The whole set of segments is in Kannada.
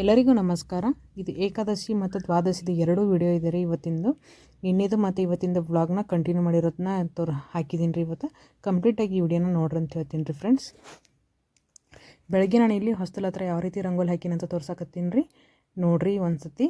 ಎಲ್ಲರಿಗೂ ನಮಸ್ಕಾರ. ಇದು ಏಕಾದಶಿ ಮತ್ತು ದ್ವಾದಶಿದು ಎರಡೂ ವಿಡಿಯೋ ಇದೆ ರೀ ಇವತ್ತಿಂದು. ನಿನ್ನೆದು ಮತ್ತು ಇವತ್ತಿಂದ ವ್ಲಾಗ್ನ ಕಂಟಿನ್ಯೂ ಮಾಡಿರೋದನ್ನ ತೋರ್ ಹಾಕಿದ್ದೀನಿ ರೀ ಇವತ್ತು. ಕಂಪ್ಲೀಟಾಗಿ ಈ ವಿಡಿಯೋನ ನೋಡ್ರಿ ಅಂತ ಹೇಳ್ತೀನಿ ರೀ ಫ್ರೆಂಡ್ಸ್ ಬೆಳಗ್ಗೆ ನಾನು ಇಲ್ಲಿ ಹೊಸ್ತಲ ಹತ್ರ ಯಾವ ರೀತಿ ರಂಗೋಲಿ ಹಾಕಿನಂತ ತೋರ್ಸಕತ್ತೀನಿ ರೀ. ನೋಡಿರಿ ಒಂದು ಸತಿ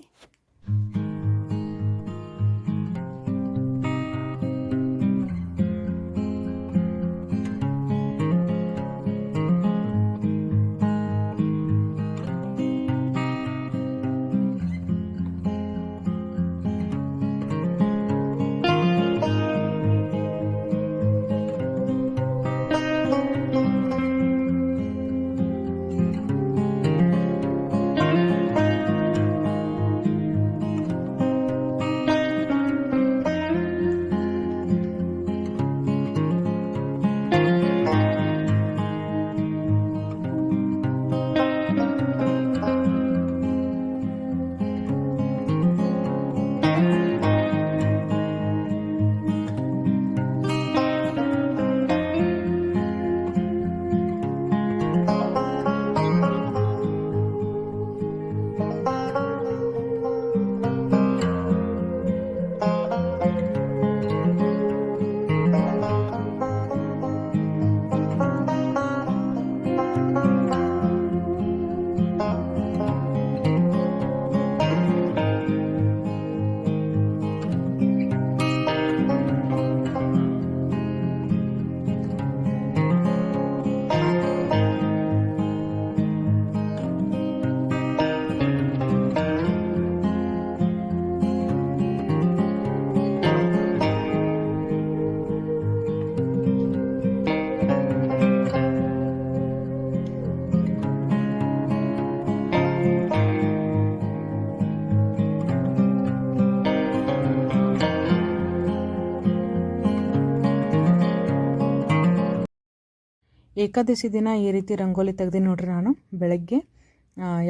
ಏಕಾದಶಿ ದಿನ ಈ ರೀತಿ ರಂಗೋಲಿ ತೆಗ್ದು ನೋಡ್ರಿ ನಾನು ಬೆಳಗ್ಗೆ.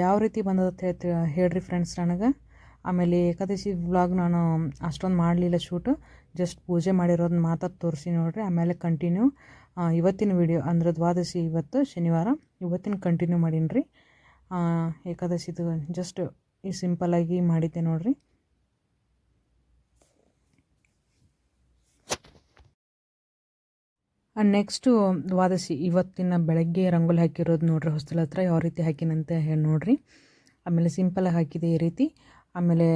ಯಾವ ರೀತಿ ಬಂದದ ಹೇಳ್ತಿ ಹೇಳ್ರಿ ಫ್ರೆಂಡ್ಸ್ ನನಗೆ. ಆಮೇಲೆ ಏಕಾದಶಿ ವ್ಲಾಗ್ ನಾನು ಅಷ್ಟೊಂದು ಮಾಡಲಿಲ್ಲ ಶೂಟು ಜಸ್ಟ್ ಪೂಜೆ ಮಾಡಿರೋದನ್ನ ಮಾತ್ರ ತೋರಿಸಿ ನೋಡ್ರಿ. ಆಮೇಲೆ ಕಂಟಿನ್ಯೂ ಇವತ್ತಿನ ವಿಡಿಯೋ ಅಂದ್ರೆ ದ್ವಾದಶಿ ಇವತ್ತು, ಶನಿವಾರ. ಇವತ್ತಿನ ಕಂಟಿನ್ಯೂ ಮಾಡೀನಿ ರೀ ಏಕಾದಶಿದು ಜಸ್ಟ್ ಈ ಸಿಂಪಲಾಗಿ ಮಾಡಿದ್ದೆ ನೋಡ್ರಿ. ನೆಕ್ಸ್ಟು ದ್ವಾದಶಿ, ಇವತ್ತಿನ ಬೆಳಗ್ಗೆ ರಂಗೋಲಿ ಹಾಕಿರೋದು ನೋಡ್ರಿ, ಹೊಸ್ತಲ ಹತ್ರ ಯಾವ ರೀತಿ ಹಾಕಿನಂತ ಹೇಳಿ ನೋಡ್ರಿ. ಆಮೇಲೆ ಸಿಂಪಲಾಗಿ ಹಾಕಿದೆ ಈ ರೀತಿ. ಆಮೇಲೆ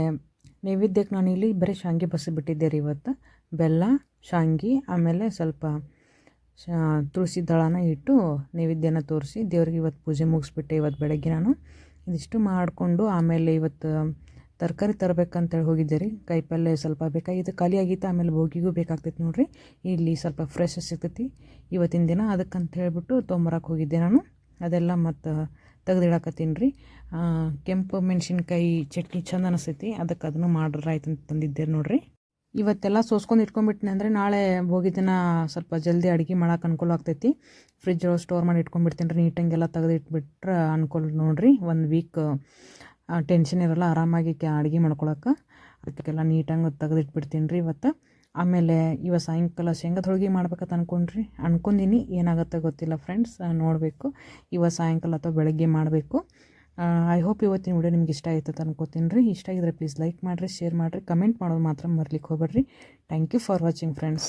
ನೈವೇದ್ಯಕ್ಕೆ ನಾನು ಇಲ್ಲಿ ಬರೀ ಶಾಂಗಿ ಬಸಿ ಬಿಟ್ಟಿದ್ದೆ ರೀ ಇವತ್ತು. ಬೆಲ್ಲ, ಶಾಂಗಿ, ಆಮೇಲೆ ಸ್ವಲ್ಪ ತುಳಸಿ ದಳನ ಇಟ್ಟು ನೈವೇದ್ಯನ ತೋರಿಸಿ ದೇವ್ರಿಗೆ ಇವತ್ತು ಪೂಜೆ ಮುಗಿಸ್ಬಿಟ್ಟೆ ಇವತ್ತು ಬೆಳಗ್ಗೆ ನಾನು. ಇದಿಷ್ಟು ಮಾಡಿಕೊಂಡು ಆಮೇಲೆ ಇವತ್ತು ತರಕಾರಿ ತರಬೇಕಂತೇಳಿ ಹೋಗಿದ್ದೆ ರೀ ಕಾಯಿಪಲ್ಯ ಸ್ವಲ್ಪ ಬೇಕಾಗಿತ್ತು. ಖಾಲಿ ಆಗಿತ್ತು ಆಮೇಲೆ ಭೋಗಿಗೂ ಬೇಕಾಗ್ತೈತೆ ನೋಡಿರಿ. ಇಲ್ಲಿ ಸ್ವಲ್ಪ ಫ್ರೆಶ್ ಸಿಗ್ತೈತಿ. ಇವತ್ತಿನ ದಿನ ಅದಕ್ಕಂತ ಹೇಳಿಬಿಟ್ಟು ತೊಂಬರಕ್ಕೆ ಹೋಗಿದ್ದೆ ನಾನು. ಅದೆಲ್ಲ ಮತ್ತು ತೆಗೆದಿಡಾಕತ್ತೀನಿ ರೀ ಕೆಂಪು ಮೆಣಸಿನ್ಕಾಯಿ ಚಟ್ನಿ ಚಂದ ಅನಿಸ್ತೈತಿ ಅದಕ್ಕೆ ಅದನ್ನು ಮಾಡ್ರ ಆಯ್ತು ಅಂತ ತಂದಿದ್ದೆ ನೋಡಿರಿ. ಇವತ್ತೆಲ್ಲ ಸೋಸ್ಕೊಂಡು ಇಟ್ಕೊಂಡ್ಬಿಟ್ಟಿನಿ ಅಂದರೆ ನಾಳೆ ಹೋಗಿ ದಿನ ಸ್ವಲ್ಪ ಜಲ್ದಿ ಅಡುಗೆ ಮಾಡಕ್ಕೆ ಅನುಕೂಲ ಆಗ್ತೈತಿ. ಫ್ರಿಜ್ ಸ್ಟೋರ್ ಮಾಡಿ ಇಟ್ಕೊಂಡ್ಬಿಡ್ತೀನಿ ರೀ ನೀಟಂಗೆಲ್ಲ ತೆಗೆದಿಟ್ಬಿಟ್ರೆ ಅನುಕೂಲ ನೋಡ್ರಿ. ಒಂದು ವೀಕ್ ಟೆನ್ಷನ್ ಇರೋಲ್ಲ, ಆರಾಮಾಗಿ ಕ್ಯಾ ಅಡುಗೆ ಮಾಡ್ಕೊಳಕ್ಕೆ ಅದಕ್ಕೆಲ್ಲ ನೀಟಾಗಿ ತೆಗೆದಿಟ್ಬಿಡ್ತೀನಿ ರೀ ಇವತ್ತು. ಆಮೇಲೆ ಇವ ಸಾಯಂಕಾಲ ಶೇಂಗಾದ ಹೋಳಿಗೆ ಮಾಡ್ಬೇಕಂತ ಅನ್ಕೊಂಡ್ರಿ. ಅನ್ಕೊಂದಿನಿ ಏನಾಗುತ್ತೆ ಗೊತ್ತಿಲ್ಲ ಫ್ರೆಂಡ್ಸ್ ನೋಡಬೇಕು. ಇವ ಸಾಯಂಕಾಲ ಅಥವಾ ಬೆಳಗ್ಗೆ ಮಾಡಬೇಕು. ಐ ಹೋಪ್ ಇವತ್ತಿನ ವಿಡಿಯೋ ನಿಮ್ಗೆ ಇಷ್ಟ ಆಯ್ತು ಅಂತ ಅನ್ಕೋತೀನಿ ರೀ. ಇಷ್ಟ ಆಗಿದ್ರೆ ಪ್ಲೀಸ್ ಲೈಕ್ ಮಾಡಿರಿ ಶೇರ್ ಮಾಡಿರಿ ಕಮೆಂಟ್ ಮಾಡೋದು ಮಾತ್ರ ಮರ್ಲಿಕ್ಕೆ ಹೋಗ್ಬೇಡ್ರಿ. Thank you for watching friends